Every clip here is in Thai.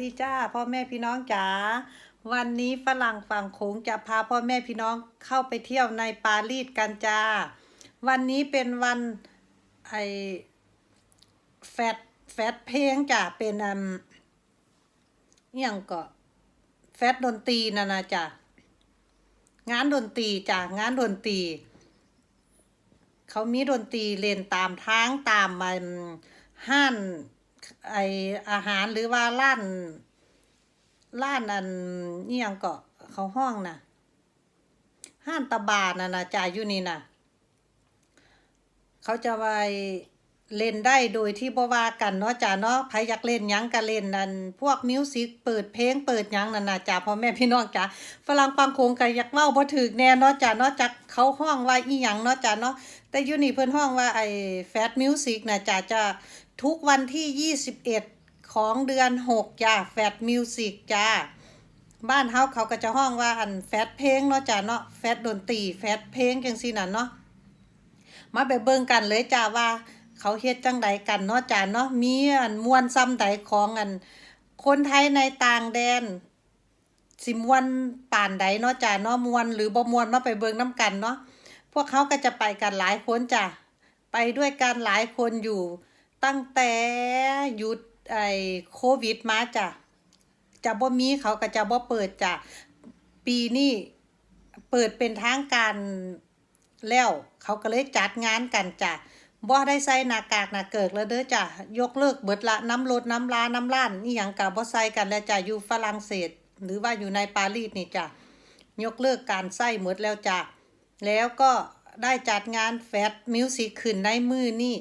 ดีจ้าพ่อแม่พี่น้องจ๋าวันนี้ฝรั่งฝั่งโขงจะพาพ่อแม่พี่น้องเข้าไปเที่ยวในปารีสกันจ้า วันนี้เป็นวันไอแฟดแฟดเพลงจ้ะเป็นอันอย่างก็แฟดดนตรีนะนะจ้ะงานดนตรีจ้ะงานดนตรี เขามีดนตรีเล่นตามทางตามมันห้าน ไออาหารหรือว่าร้านร้านอันนี่ยังเกาะเขาห้องนะห้านตะบานน่ะนะจ่ายอยู่นี่นะเขาจะไปเล่นได้โดยที่บ่ว่ากันเนาะจ้าเนาะใครอยากเล่นยังก็เล่นนั่นพวกมิวสิกเปิดเพลงเปิดยังนั่นนะจ้าพ่อแม่พี่น้องจ้าฝรั่งฟังโคงก็อยากเว้าบ่ถึกแน่เนาะจ้าเนาะจักเขาห้องว่าอีหยังเนาะจ้าเนาะแต่อยู่นี่เพิ่นห้องว่าไอ้แฟตมิวสิกนะจ้ะจะ ทุกวันที่ 21 ของเดือน 6 จ้ะแฟตมิวสิกจ้า บ้านเฮาเขาก็จะห้องว่าอันแฟตเพลงเนาะจ้ะเนาะแฟตดนตรีแฟตเพลงจังซี่น่ะเนาะมาไปเบิ่งกันเลยจ้าว่า เขาเฮ็ดจังใดกันเนาะจ้าเนาะมีอันมวนซ้ำใดของอัน คนไทยในต่างแดน สิมวนป่านใดเนาะจ้าเนาะมวนหรือบ่มวนมาไปเบิ่งน้ำกันเนาะพวกเขาก็จะไปกันหลายคนจ้ะไปด้วยกันหลายคนอยู่ ตั้งแต่หยุดไอ้โควิดมาจ้ะจะบ่มีเขาก็จะบ่เปิดจ้ะปีนี้เปิดเป็นทางการแล้วเขาก็เลยจัดงานกันจ้ะบ่ได้ใส่หน้ากากหน้าเกิกแล้วเด้อจ้ะยกเลิกเบิดละน้ำรถน้ำลาน้ำล้านนี่หยังก็บ่ใส่กันแล้วจ้ะอยู่ฝรั่งเศส หรือว่าอยู่ในปารีสนี่จ้ะยกเลิกการใส่หมดแล้วจ้ะแล้วก็ได้จัดงานแฟตมิวสิกขึ้นในมือนี่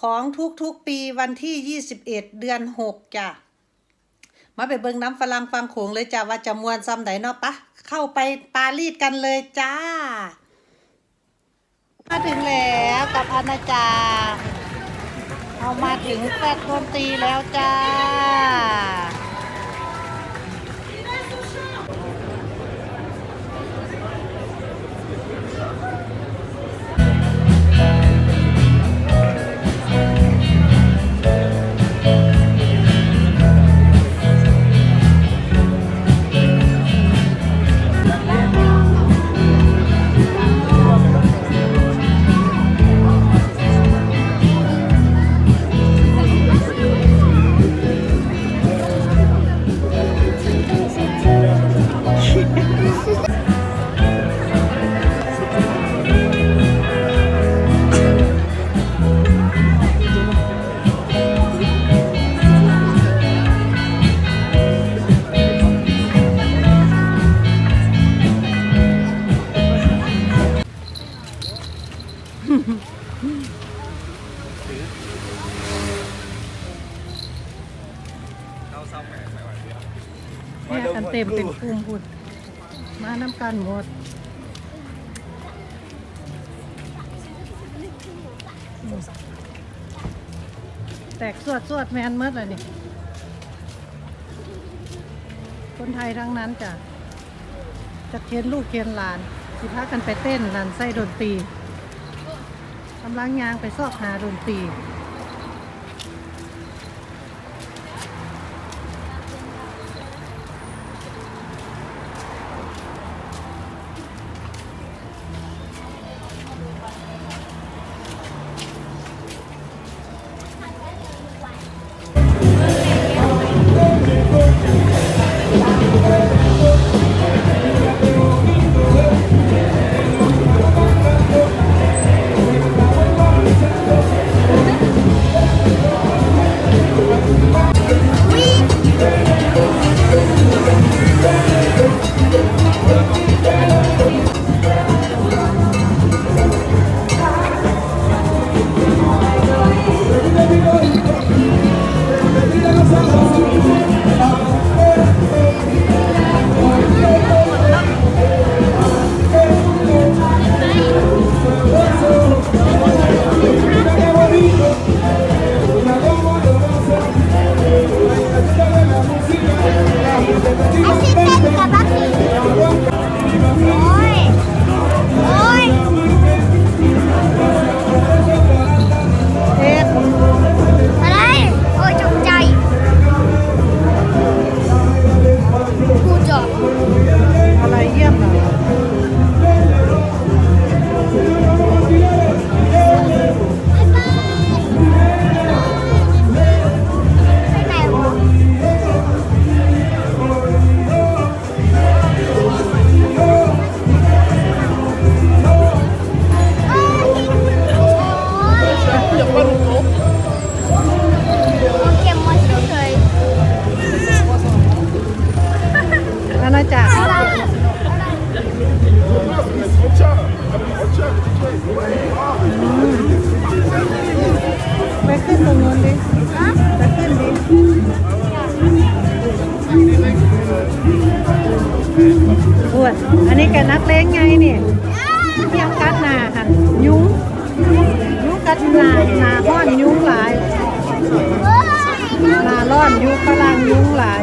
ของทุกๆปีวันที่ 21 เดือน 6จ้ะมาไปเบิงน้ำฝรั่งฟังโขงเลยจ้ะว่าจะมวนซ้ำไหนเนาะปะเข้าไปปารีสกันเลยจ้า มาถึงแล้วกับอาณาจาร์เอามาถึงแฟดดนตรีแล้วจ้า กันเต็มเป็นกลุ่มพุ่นมาน้ำกันหมดแตกสวดสวดแมนเมดเลยนี่ คนไทยทั้งนั้นจ้ะจะเคียนลูกเคียนหลาน สิพากันไปเต้นนันไส้ดนตรีกำลังยางไปซอกหาดนตรี จากไปขึ้นตรงนู้นดิไปขึ้นดิโอ้ยอันนี้แกนักเลงไงเนี่ยเที่ยงกัดนาค่ะยุ้งยุ้งกัดนานาห้อนยุ้งหลายนาล่อนยุ้งกระลังยุ้งหลาย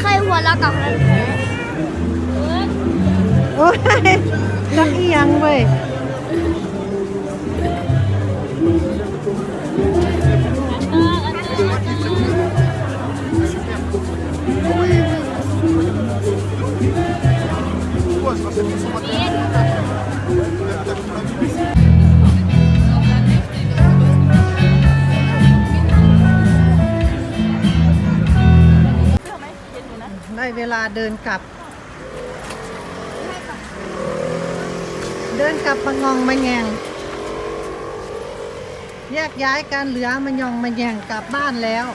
ใครหัวเราะกับคนแพ้โอ้ยนักอีหยังเว้ยได้เเดินกลับ เดินกลับมางองมาแยงแยกย้ายการเหลือมายองมาแยงกลับบ้านแล้ว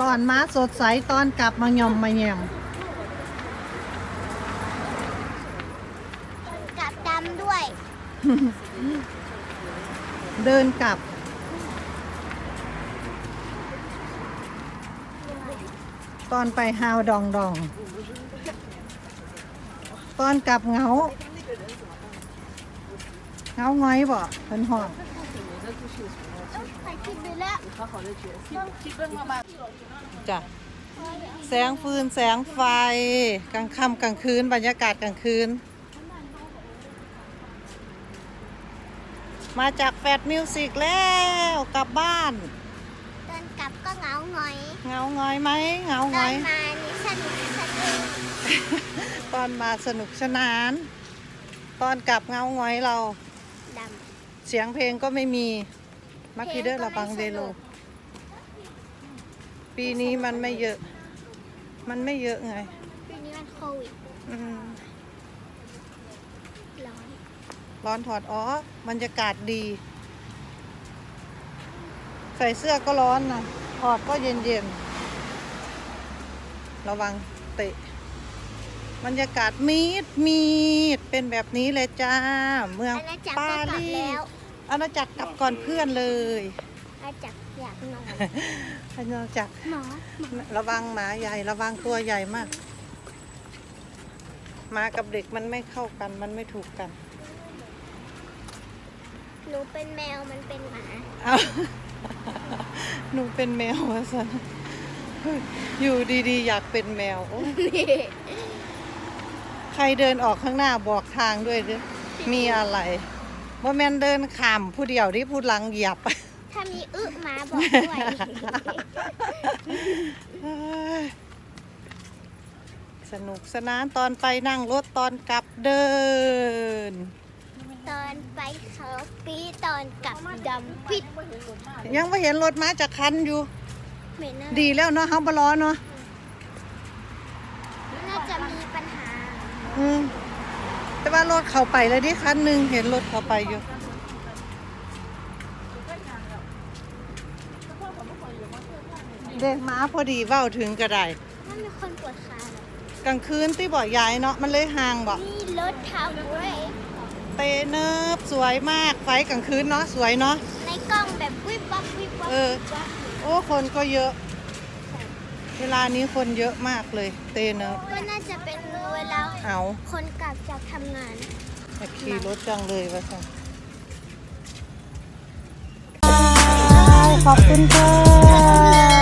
ตอนม้าสดใสตอนกลับมายอมมาแยงกับดำด้วย เดินกลับ ตอนไปฮาวดองดอง ตอนกลับเหงาเหงาง้อยบ่เป็นห้องใครคิดดูแล้วจ้ะแสงฟืนแสงไฟ กลางค่ำกลางคืน บรรยากาศกลางคืน มาจากแฟดมิวสิกแล้วกลับบ้าน เดินกลับก็เห งาหงอยเหงาง้อยไหมเหงาเดิง้อนย มานี่สนุกสนุกตอนมาสนุกสนาน ตอนกลับเงาง้อยเราดเสียงเพลงก็ไม่มีมักคีเดอร์เพลระงก็บังไม่เดสนุโลกปีนี้มันไม่เยอะ มันไม่เยอะไงำปีนี้มันโควิดอืม ร้อนร้อนถอดอ๋อกบรรยากาศดี ใส่เสื้อก็ร้อนนะ ถอดก็เย็นเย็นๆ ระวังเตะ บรรยากาศมีดมีดเป็นแบบนี้เลยจ้า เมืองอาณาจักรปาก็กลับรีแล้วสอาณาจักรกลับก่อนเพื่อนเลยอาณาจักรอยากนอนอาณาจักรหมอระวังหมาใหญ่ระวังตัวใหญ่มากหมากับเด็กมันไม่เข้ากันมันไม่ถูกกัน หนูเป็นแมวมันเป็นหมาเอา หนูเป็นแมววะสันอยู่ดีๆ อยากเป็นแมวโอ้ใครเดินออกข้างหน้าบอกทางด้วยดิมีอะไรว่าแมนเดินขามผู้เดียวที่ผู้หลังเหยียบถ้ามีอึหมาบอกด้วยสนุกสนานตอนไปนั่งรถตอนกลับเดิน ตอนไปเขาปีต อนกลับดำปิดยังไม่เห็นรถม้าจากคันอยู่ เหม็นนะดีแล้วเนาะเฮาบล้อเนาะน่าจะมีปัญหาอืมแต่ว่ารถเข้าไปแล้วดิคันหนึ่งเห็นรถเข้าไปอยู่ เด็กม้าพอดีเว้าถึงก็ได้มันมีคนปวดขาเหรอกลางคืนที่บ่อยายเนาะมันเลยห่างบอกนี่รถทาวเวย์ เตเนิบสวยมากไฟกลางคืนเนาะสวยเนาะในกล้องแบบวิบวับวิบวับเออวิบวับโอ้คนก็เยอะ เวลานี้คนเยอะมากเลย เตเนิบก็น่าจะเป็นเวลาเอาคนกลับจากทำงานอยากขี่รถจังเลยว่าสันขอบคุณค่ะ